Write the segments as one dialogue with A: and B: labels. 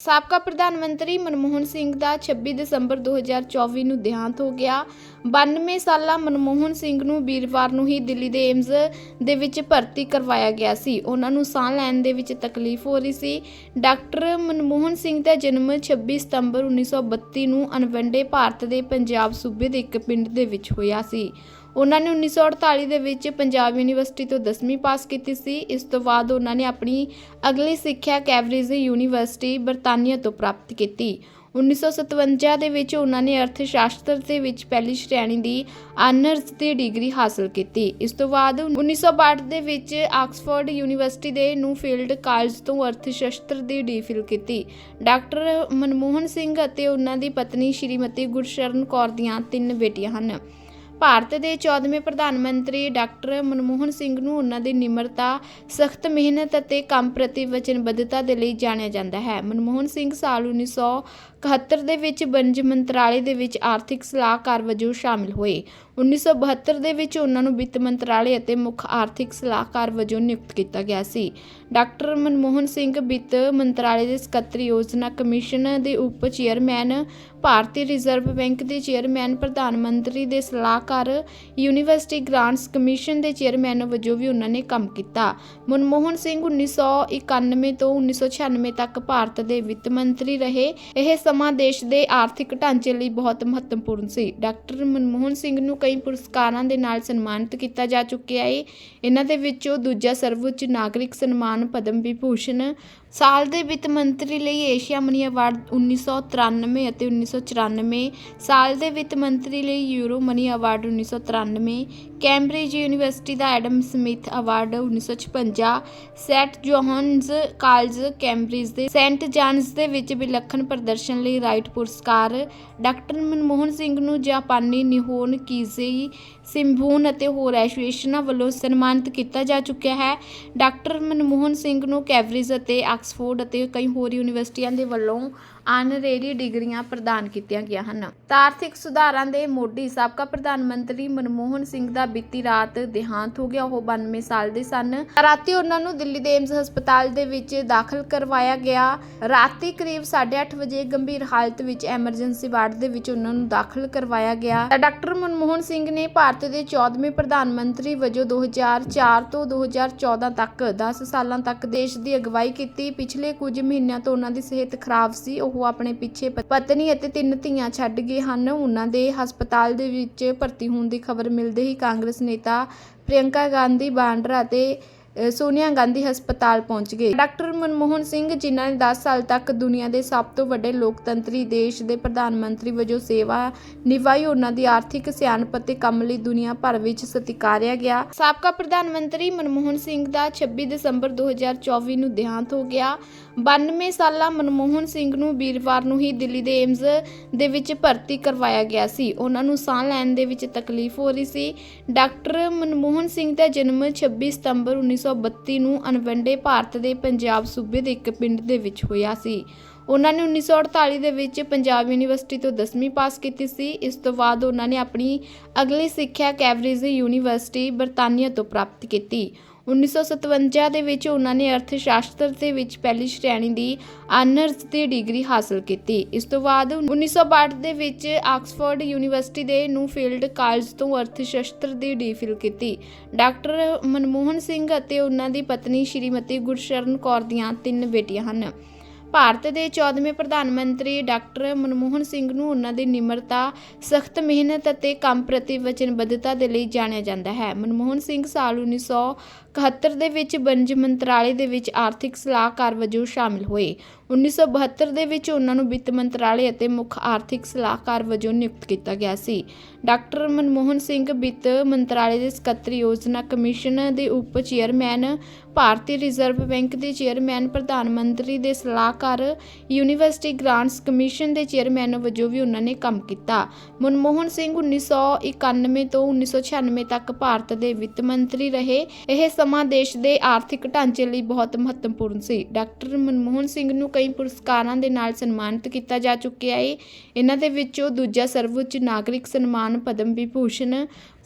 A: ਸਾਬਕਾ ਪ੍ਰਧਾਨ ਮੰਤਰੀ ਮਨਮੋਹਨ ਸਿੰਘ ਦਾ 26 ਦਸੰਬਰ 2024 ਨੂੰ ਦੇਹਾਂਤ ਹੋ ਗਿਆ। 92 ਸਾਲਾ ਮਨਮੋਹਨ ਸਿੰਘ ਨੂੰ ਵੀਰਵਾਰ ਨੂੰ ਹੀ ਦਿੱਲੀ ਦੇ ਏਮਜ਼ ਦੇ ਵਿੱਚ ਭਰਤੀ ਕਰਵਾਇਆ ਗਿਆ ਸੀ। ਉਹਨਾਂ ਨੂੰ ਸਾਹ ਲੈਣ ਦੇ ਵਿੱਚ ਤਕਲੀਫ ਹੋ ਰਹੀ ਸੀ। ਡਾਕਟਰ ਮਨਮੋਹਨ ਸਿੰਘ ਦਾ ਜਨਮ 26 ਸਤੰਬਰ 1932 ਨੂੰ ਅਨਵੰਡੇ, ਭਾਰਤ ਦੇ ਪੰਜਾਬ ਸੂਬੇ ਦੇ ਇੱਕ ਪਿੰਡ ਦੇ ਵਿੱਚ ਹੋਇਆ ਸੀ। ਉਹਨਾਂ ਨੇ 1948 ਦੇ ਵਿੱਚ ਪੰਜਾਬ ਯੂਨੀਵਰਸਿਟੀ ਤੋਂ 10ਵੀਂ ਪਾਸ ਕੀਤੀ ਸੀ। ਇਸ ਤੋਂ ਬਾਅਦ ਉਹਨਾਂ ਨੇ ਆਪਣੀ ਅਗਲੀ ਸਿੱਖਿਆ ਕੈਂਬਰਿਜ ਯੂਨੀਵਰਸਿਟੀ ਬਰਤਾਨੀਆ ਤੋਂ ਪ੍ਰਾਪਤ ਕੀਤੀ। 1957 ਦੇ ਵਿੱਚ ਉਹਨਾਂ ਨੇ ਅਰਥ ਸ਼ਾਸਤਰ ਦੇ ਵਿੱਚ ਪਹਿਲੀ ਸ਼੍ਰੇਣੀ ਦੀ ਆਨਰਸ ਦੀ ਡਿਗਰੀ ਹਾਸਲ ਕੀਤੀ। ਇਸ ਤੋਂ ਬਾਅਦ 1962 ਦੇ ਵਿੱਚ ਆਕਸਫੋਰਡ ਯੂਨੀਵਰਸਿਟੀ ਦੇ ਨੂੰ ਫੀਲਡ ਕਾਲਜ ਤੋਂ ਅਰਥ ਸ਼ਾਸਤਰ ਦੀ ਡੀਫਿਲ ਕੀਤੀ। ਡਾਕਟਰ ਮਨਮੋਹਨ ਸਿੰਘ ਅਤੇ ਉਹਨਾਂ ਦੀ ਪਤਨੀ ਸ਼੍ਰੀਮਤੀ ਗੁਰਸ਼ਰਨ ਕੌਰ ਦੀਆਂ ਤਿੰਨ ਬੇਟੀਆਂ ਹਨ। ਭਾਰਤ ਦੇ 14ਵੇਂ ਪ੍ਰਧਾਨ ਮੰਤਰੀ ਡਾਕਟਰ ਮਨਮੋਹਨ ਸਿੰਘ ਨੂੰ ਉਹਨਾਂ ਦੀ ਨਿਮਰਤਾ, ਸਖਤ ਮਿਹਨਤ ਅਤੇ ਕੰਮ ਪ੍ਰਤੀ ਵਚਨਬੱਧਤਾ ਦੇ ਲਈ ਜਾਣਿਆ ਜਾਂਦਾ ਹੈ। ਮਨਮੋਹਨ ਸਿੰਘ ਸਾਲ 1971 ਦੇ ਵਿੱਚ ਵਣਜ ਮੰਤਰਾਲੇ ਦੇ ਵਿੱਚ ਆਰਥਿਕ ਸਲਾਹਕਾਰ ਵਜੋਂ ਸ਼ਾਮਿਲ ਹੋਏ। 1972 ਦੇ ਵਿੱਚ ਉਹਨਾਂ ਨੂੰ ਵਿੱਤ ਮੰਤਰਾਲੇ ਅਤੇ ਮੁੱਖ ਆਰਥਿਕ ਸਲਾਹਕਾਰ ਵਜੋਂ ਨਿਯੁਕਤ ਕੀਤਾ ਗਿਆ ਸੀ। ਡਾਕਟਰ ਮਨਮੋਹਨ ਸਿੰਘ ਵਿੱਤ ਮੰਤਰਾਲੇ ਦੇ ਸਕੱਤਰ ਯੋਜਨਾ ਕਮਿਸ਼ਨ ਦੇ ਉਪ ਚੇਅਰਮੈਨ, ਭਾਰਤੀ ਰਿਜ਼ਰਵ ਬੈਂਕ ਦੇ ਚੇਅਰਮੈਨ, ਪ੍ਰਧਾਨ ਮੰਤਰੀ ਦੇ ਸਲਾਹਕਾਰ, ਯੂਨੀਵਰਸਿਟੀ ਗ੍ਰਾਂਟਸ ਕਮਿਸ਼ਨ ਦੇ ਚੇਅਰਮੈਨ ਵਜੋਂ ਵੀ ਉਹਨਾਂ ਨੇ ਕੰਮ ਕੀਤਾ। ਮਨਮੋਹਨ ਸਿੰਘ 1991 ਤੋਂ 1996 ਤੱਕ ਭਾਰਤ ਦੇ ਵਿੱਤ ਮੰਤਰੀ ਰਹੇ। ਇਹ ਸਮਾਂ ਦੇਸ਼ ਦੇ ਆਰਥਿਕ ਢਾਂਚੇ ਲਈ ਬਹੁਤ ਮਹੱਤਵਪੂਰਨ ਸੀ। ਡਾਕਟਰ ਮਨਮੋਹਨ ਸਿੰਘ ਨੂੰ ਕਈ ਪੁਰਸਕਾਰਾਂ ਦੇ ਨਾਲ ਸਨਮਾਨਿਤ ਕੀਤਾ ਜਾ ਚੁੱਕਿਆ ਹੈ ਇਹਨਾਂ ਦੇ ਵਿੱਚੋਂ ਦੂਜਾ ਸਰਵਉੱਚ ਨਾਗਰਿਕ ਸਨਮਾਨ, ਪਦਮ ਵਿਭੂਸ਼ਣ ਸਾਲ ਦੇ ਵਿੱਤ ਮੰਤਰੀ ਲਈ ਏਸ਼ੀਆ ਮਨੀ ਅਵਾਰਡ 1993 ਅਤੇ 1994 ਸਾਲ ਦੇ ਵਿੱਤ ਮੰਤਰੀ ਲਈ euro money award 1993 Cambridge University ਦਾ Adam Smith award 1956 Saint John's College, Cambridge ਦੇ, ਸੈਂਟ ਜਾਨਸ ਦੇ ਵਿੱਚ ਵਿਲੱਖਣ ਪ੍ਰਦਰਸ਼ਨ ਲਈ ਰਾਈਟ ਪੁਰਸਕਾਰ, ਡਾਕਟਰ ਮਨਮੋਹਨ ਸਿੰਘ ਨੂੰ ਜਾਪਾਨੀ ਨਿਹੋਨ ਕੀਜ਼ੇਈ ਸਿੰਭੂਨ ਅਤੇ ਹੋਰ ਐਸੋਸੀਏਸ਼ਨਾਂ ਵੱਲੋਂ ਸਨਮਾਨਿਤ ਕੀਤਾ ਜਾ ਚੁੱਕਿਆ ਹੈ। ਡਾਕਟਰ ਮਨਮੋਹਨ ਸਿੰਘ ਨੂੰ ਕੈਂਬਰਿਜ ਅਤੇ ਆਕਸਫੋਰਡ ਅਤੇ ਕਈ ਹੋਰ ਯੂਨੀਵਰਸਿਟੀਆਂ ਦੇ ਵੱਲੋਂ ਆਨਰੇਰੀ ਡਿਗਰੀਆਂ ਪ੍ਰਦਾਨ ਕੀਤੀਆਂ ਗਈਆਂ ਹਨ। ਆਰਥਿਕ ਸੁਧਾਰਾਂ ਦੇ ਮੋਢੀ ਸਾਬਕਾ ਪ੍ਰਧਾਨ ਮੰਤਰੀ ਮਨਮੋਹਨ ਸਿੰਘ ਦਾ ਬੀਤੀ ਰਾਤ ਦੇਹਾਂਤ ਹੋ ਗਿਆ। ਉਹ 92 ਸਾਲ ਦੇ ਸਨ। ਰਾਤੀ ਉਹਨਾਂ ਨੂੰ ਦਿੱਲੀ ਦੇ ਏਮਜ਼ ਹਸਪਤਾਲ ਦੇ ਵਿੱਚ ਦਾਖਲ ਕਰਵਾਇਆ ਗਿਆ। ਰਾਤੀ ਕਰੀਬ 8:30 ਵਜੇ ਗੰਭੀਰ ਹਾਲਤ ਵਿੱਚ ਐਮਰਜੈਂਸੀ ਵਾਰਡ ਦੇ ਵਿੱਚ ਉਹਨਾਂ ਨੂੰ ਦਾਖਲ ਕਰਵਾਇਆ ਗਿਆ। ਡਾਕਟਰ ਮਨਮੋਹਨ ਸਿੰਘ ਨੇ ਭਾਰਤ ਦੇ 14ਵੇਂ ਪ੍ਰਧਾਨ ਮੰਤਰੀ ਵਜੋਂ 2004 ਤੋਂ 2014 ਤੱਕ 10 ਸਾਲਾਂ ਤੱਕ ਦੇਸ਼ ਦੀ ਅਗਵਾਈ ਕੀਤੀ। ਪਿਛਲੇ ਕੁਝ ਮਹੀਨਿਆਂ ਤੋਂ ਉਹਨਾਂ ਦੀ ਸਿਹਤ ਖਰਾਬ ਸੀ। ਉਹ ਉਹ ਆਪਣੇ ਪਿੱਛੇ ਪਤਨੀ ਅਤੇ ਤਿੰਨ ਧੀਆਂ ਛੱਡ ਗਏ ਹਨ। ਉਹਨਾਂ ਦੇ ਹਸਪਤਾਲ ਦੇ ਵਿੱਚ ਭਰਤੀ ਹੋਣ ਦੀ ਖਬਰ ਮਿਲਦੇ ਹੀ ਕਾਂਗਰਸ ਨੇਤਾ ਪ੍ਰਿਯੰਕਾ ਗਾਂਧੀ ਬਾਂਡਰਾ ਅਤੇ ਸੋਨੀਆ ਗਾਂਧੀ ਹਸਪਤਾਲ ਪਹੁੰਚ ਗਏ। ਡਾਕਟਰ ਮਨਮੋਹਨ ਸਿੰਘ, ਜਿਨ੍ਹਾਂ ਨੇ 10 ਸਾਲ ਤੱਕ ਦੁਨੀਆ ਦੇ ਸਭ ਤੋਂ ਵੱਡੇ ਲੋਕਤੰਤਰੀ ਦੇਸ਼ ਦੇ ਪ੍ਰਧਾਨ ਮੰਤਰੀ ਵਜੋਂ ਸੇਵਾ ਨਿਭਾਈ, ਉਹਨਾਂ ਦੀ ਆਰਥਿਕ ਸਿਆਣਪ ਅਤੇ ਕੰਮ ਲਈ ਦੁਨੀਆ ਭਰ ਵਿੱਚ ਸਤਿਕਾਰਿਆ ਗਿਆ। ਸਾਬਕਾ ਪ੍ਰਧਾਨ ਮੰਤਰੀ ਮਨਮੋਹਨ ਸਿੰਘ ਦਾ 26 ਦਸੰਬਰ 2024 ਨੂੰ ਦੇਹਾਂਤ ਹੋ ਗਿਆ। 92 ਸਾਲਾ ਮਨਮੋਹਨ ਸਿੰਘ ਨੂੰ ਵੀਰਵਾਰ ਨੂੰ ਹੀ ਦਿੱਲੀ ਦੇ ਏਮਜ਼ ਦੇ ਵਿੱਚ ਭਰਤੀ ਕਰਵਾਇਆ ਗਿਆ ਸੀ। ਉਹਨਾਂ ਨੂੰ ਸਾਹ ਲੈਣ ਦੇ ਵਿੱਚ ਤਕਲੀਫ ਹੋ ਰਹੀ ਸੀ। ਡਾਕਟਰ ਮਨਮੋਹਨ ਸਿੰਘ ਦਾ ਜਨਮ 26 ਸਤੰਬਰ 1932 ਨੂੰ ਅਨਵੰਡੇ ਭਾਰਤ ਦੇ ਪੰਜਾਬ ਸੂਬੇ ਦੇ ਇੱਕ ਪਿੰਡ ਦੇ ਵਿੱਚ ਹੋਇਆ ਸੀ। ਉਹਨਾਂ ਨੇ 1948 ਦੇ ਵਿੱਚ ਪੰਜਾਬ ਯੂਨੀਵਰਸਿਟੀ ਤੋਂ 10ਵੀਂ ਪਾਸ ਕੀਤੀ ਸੀ। ਇਸ ਤੋਂ ਬਾਅਦ ਉਹਨਾਂ ਨੇ ਆਪਣੀ ਅਗਲੀ ਸਿੱਖਿਆ ਕੈਂਬਰਿਜ ਯੂਨੀਵਰਸਿਟੀ ਬਰਤਾਨੀਆ ਤੋਂ ਪ੍ਰਾਪਤ ਕੀਤੀ। 1957 ਦੇ ਵਿੱਚ ਉਹਨਾਂ ਨੇ ਅਰਥ ਸ਼ਾਸਤਰ ਦੇ ਵਿੱਚ ਪਹਿਲੀ ਸ਼੍ਰੇਣੀ ਦੀ ਆਨਰਸ ਦੀ ਡਿਗਰੀ ਹਾਸਲ ਕੀਤੀ। ਇਸ ਤੋਂ ਬਾਅਦ 1962 ਦੇ ਵਿੱਚ ਆਕਸਫੋਰਡ ਯੂਨੀਵਰਸਿਟੀ ਦੇ ਨੂੰ ਫੀਲਡ ਕਾਲਜ ਤੋਂ ਅਰਥ ਸ਼ਾਸਤਰ ਦੀ ਡੀਫਿਲ ਕੀਤੀ। ਡਾਕਟਰ ਮਨਮੋਹਨ ਸਿੰਘ ਅਤੇ ਉਹਨਾਂ ਦੀ ਪਤਨੀ ਸ਼੍ਰੀਮਤੀ ਗੁਰਸ਼ਰਨ ਕੌਰ ਦੀਆਂ ਤਿੰਨ ਬੇਟੀਆਂ ਹਨ। ਭਾਰਤ ਦੇ 14ਵੇਂ ਪ੍ਰਧਾਨ ਮੰਤਰੀ ਡਾਕਟਰ ਮਨਮੋਹਨ ਸਿੰਘ ਨੂੰ ਉਹਨਾਂ ਦੀ ਨਿਮਰਤਾ, ਸਖਤ ਮਿਹਨਤ ਅਤੇ ਕੰਮ ਪ੍ਰਤੀ ਵਚਨਬੱਧਤਾ ਦੇ ਲਈ ਜਾਣਿਆ ਜਾਂਦਾ ਹੈ। ਮਨਮੋਹਨ ਸਿੰਘ ਸਾਲ 1971 ਦੇ ਵਿੱਚ ਵਣਜ ਮੰਤਰਾਲੇ ਦੇ ਵਿੱਚ ਆਰਥਿਕ ਸਲਾਹਕਾਰ ਵਜੋਂ ਸ਼ਾਮਲ ਹੋਏ। 1972 ਦੇ ਵਿੱਚ ਉਹਨਾਂ ਨੂੰ ਵਿੱਤ ਮੰਤਰਾਲੇ ਅਤੇ ਮੁੱਖ ਆਰਥਿਕ ਸਲਾਹਕਾਰ ਵਜੋਂ ਨਿਯੁਕਤ ਕੀਤਾ ਗਿਆ ਸੀ। ਡਾਕਟਰ ਮਨਮੋਹਨ ਸਿੰਘ ਵਿੱਤ ਮੰਤਰਾਲੇ ਦੇ ਸਕੱਤਰ ਯੋਜਨਾ ਕਮਿਸ਼ਨ ਦੇ ਉਪ ਚੇਅਰਮੈਨ, ਭਾਰਤੀ ਰਿਜ਼ਰਵ ਬੈਂਕ ਦੇ ਚੇਅਰਮੈਨ, ਪ੍ਰਧਾਨ ਮੰਤਰੀ ਦੇ ਸਲਾਹਕਾਰ, ਯੂਨੀਵਰਸਿਟੀ ਗ੍ਰਾਂਟਸ ਕਮਿਸ਼ਨ ਦੇ ਚੇਅਰਮੈਨ ਵਜੋਂ ਵੀ ਉਹਨਾਂ ਨੇ ਕੰਮ ਕੀਤਾ। ਮਨਮੋਹਨ ਸਿੰਘ 1991 ਤੋਂ 1996 ਤੱਕ ਭਾਰਤ ਦੇ ਵਿੱਤ ਮੰਤਰੀ ਰਹੇ। ਇਹ ਸਮਾਂ ਦੇਸ਼ ਦੇ ਆਰਥਿਕ ਢਾਂਚੇ ਲਈ ਬਹੁਤ ਮਹੱਤਵਪੂਰਨ ਸੀ। ਡਾਕਟਰ ਮਨਮੋਹਨ ਸਿੰਘ ਨੂੰ ਕਈ ਪੁਰਸਕਾਰਾਂ ਦੇ ਨਾਲ ਸਨਮਾਨਿਤ ਕੀਤਾ ਜਾ ਚੁੱਕਿਆ ਏ। ਇਹਨਾਂ ਦੇ ਵਿੱਚੋਂ ਦੂਜਾ ਸਰਵਉੱਚ ਨਾਗਰਿਕ ਸਨਮਾਨ ਪਦਮ ਵਿਭੂਸ਼ਣ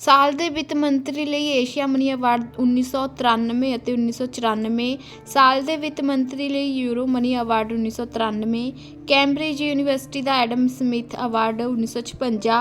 A: ਸਾਲ ਦੇ ਵਿੱਤ ਮੰਤਰੀ ਲਈ ਏਸ਼ੀਆ ਮਨੀ ਅਵਾਰਡ 1993 ਅਤੇ 1994 ਸਾਲ ਦੇ ਵਿੱਤ ਮੰਤਰੀ ਲਈ euro money award 1993 Cambridge University ਦਾ Adam Smith award 1956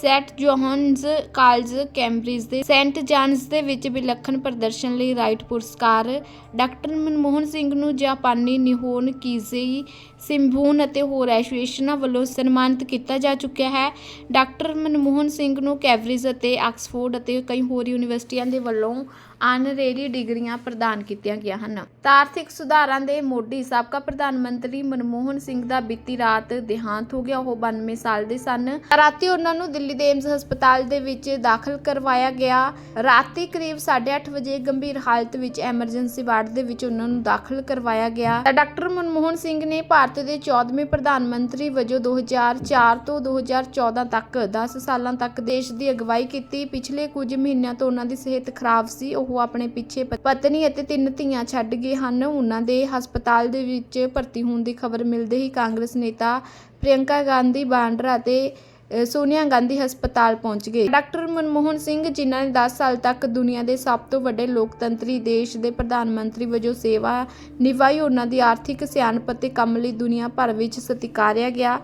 A: Saint John's College, Cambridge ਦੇ, ਸੈਂਟ ਜਾਨਸ ਦੇ ਵਿੱਚ ਵਿਲੱਖਣ ਪ੍ਰਦਰਸ਼ਨ ਲਈ ਰਾਈਟ ਪੁਰਸਕਾਰ, ਡਾਕਟਰ ਮਨਮੋਹਨ ਸਿੰਘ ਨੂੰ ਜਾਪਾਨੀ ਨਿਹੋਨ ਕੀਜ਼ੀ ਸਿੰਬੂਨ ਅਤੇ ਹੋਰ ਐਸੋਸੀਏਸ਼ਨਾਂ ਵੱਲੋਂ ਸਨਮਾਨਿਤ ਕੀਤਾ ਜਾ ਚੁੱਕਿਆ ਹੈ। ਡਾਕਟਰ ਮਨਮੋਹਨ ਸਿੰਘ ਨੂੰ ਕੈਂਬਰਿਜ ਅਤੇ ਆਕਸਫੋਰਡ ਅਤੇ ਕਈ ਹੋਰ ਯੂਨੀਵਰਸਿਟੀਆਂ ਦੇ ਵੱਲੋਂ ਆਨਰੇਰੀ ਡਿਗਰੀਆਂ ਪ੍ਰਦਾਨ ਕੀਤੀਆਂ ਗਈਆਂ ਹਨ। ਆਰਥਿਕ ਸੁਧਾਰਾਂ ਦੇ ਮੋਢੀ ਸਾਬਕਾ ਪ੍ਰਧਾਨ ਮੰਤਰੀ ਮਨਮੋਹਨ ਸਿੰਘ ਦਾ ਬੀਤੀ ਰਾਤ ਦੇਹਾਂਤ ਹੋ ਗਿਆ। ਉਹ 92 ਸਾਲ ਦੇ ਸਨ। ਰਾਤੀ ਉਹਨਾਂ ਨੂੰ ਦਿੱਲੀ ਦੇ ਏਮਜ਼ ਹਸਪਤਾਲ ਦੇ ਵਿੱਚ ਦਾਖਲ ਕਰਵਾਇਆ ਗਿਆ। ਰਾਤੀ ਕਰੀਬ 8:30 ਵਜੇ ਗੰਭੀਰ ਹਾਲਤ ਵਿੱਚ ਐਮਰਜੈਂਸੀ ਵਾਰਡ ਦੇ ਵਿੱਚ ਉਹਨਾਂ ਨੂੰ ਦਾਖਲ ਕਰਵਾਇਆ ਗਿਆ। ਡਾਕਟਰ ਮਨਮੋਹਨ ਸਿੰਘ ਨੇ ਭਾਰਤ ਦੇ 14ਵੇਂ ਪ੍ਰਧਾਨ ਮੰਤਰੀ ਵਜੋਂ 2004 ਤੋਂ 2014 ਤੱਕ 10 ਸਾਲਾਂ ਤੱਕ ਦੇਸ਼ ਦੀ ਅਗਵਾਈ ਕੀਤੀ। ਪਿਛਲੇ ਕੁਝ ਮਹੀਨਿਆਂ ਤੋਂ ਉਹਨਾਂ ਦੀ ਸਿਹਤ ਖਰਾਬ ਸੀ। ਉਹ ਉਹ ਆਪਣੇ ਪਿੱਛੇ ਪਤਨੀ ਅਤੇ ਤਿੰਨ ਧੀਆਂ ਛੱਡ ਗਏ ਹਨ। ਉਹਨਾਂ ਦੇ ਹਸਪਤਾਲ ਦੇ ਵਿੱਚ ਭਰਤੀ ਹੋਣ ਦੀ ਖਬਰ ਮਿਲਦੇ ਹੀ ਕਾਂਗਰਸ ਨੇਤਾ ਪ੍ਰਿਯੰਕਾ ਗਾਂਧੀ ਬਾਂਡਰਾ ਅਤੇ ਸੋਨੀਆ ਗਾਂਧੀ ਹਸਪਤਾਲ ਪਹੁੰਚ ਗਏ। ਡਾਕਟਰ ਮਨਮੋਹਨ ਸਿੰਘ, ਜਿਨ੍ਹਾਂ ਨੇ 10 ਸਾਲ ਤੱਕ ਦੁਨੀਆ ਦੇ ਸਭ ਤੋਂ ਵੱਡੇ ਲੋਕਤੰਤਰੀ ਦੇਸ਼ ਦੇ ਪ੍ਰਧਾਨ ਮੰਤਰੀ ਵਜੋਂ ਸੇਵਾ ਨਿਭਾਈ, ਉਹਨਾਂ ਦੀ ਆਰਥਿਕ ਸਿਆਣਪ ਅਤੇ ਕੰਮ ਲਈ ਦੁਨੀਆ ਭਰ ਵਿੱਚ ਸਤਿਕਾਰਿਆ ਗਿਆ।